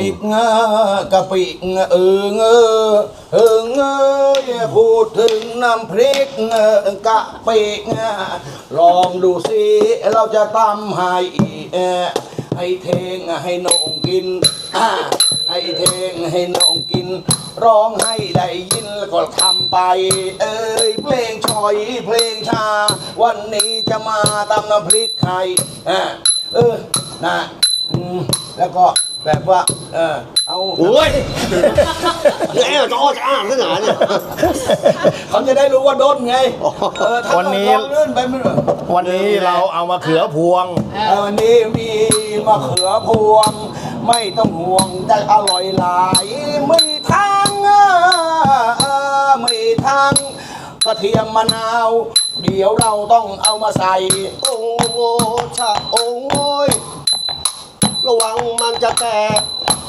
พริกเงอกะปิเงเออเงอเออเงยพูดถึงน้ำพริกกะปิเงลองดูสิเราจะตำให้เอ่อให้เทงให้นองกินให้เทงให้นองกิน ร้องให้ได้ยินแล้วก็ทำไป เอ้ยเพลงชอยเพลงชา วันนี้จะมาตำน้ำพริกไข่อ่าเออนะแล้วก็ แบบว่า เออ เอาโอ้ยนี่ไอ้จอจะอ่านขนาดเนี่ยเขาจะได้รู้ว่าโดนไงเออถ้าวันนี้เราเลื่อนไปไม่วันนี้เราเอามาเขือพวง เออวันนี้มีมะเขือพวง ไม่ต้องห่วงจะอร่อยหลายไม่ทั้งเออเออไม่ทั้งกระเทียมมะนาว เดี๋ยวเราต้องเอามาใส่ โอ้โหชะโอ้ย ระวังมันจะแตก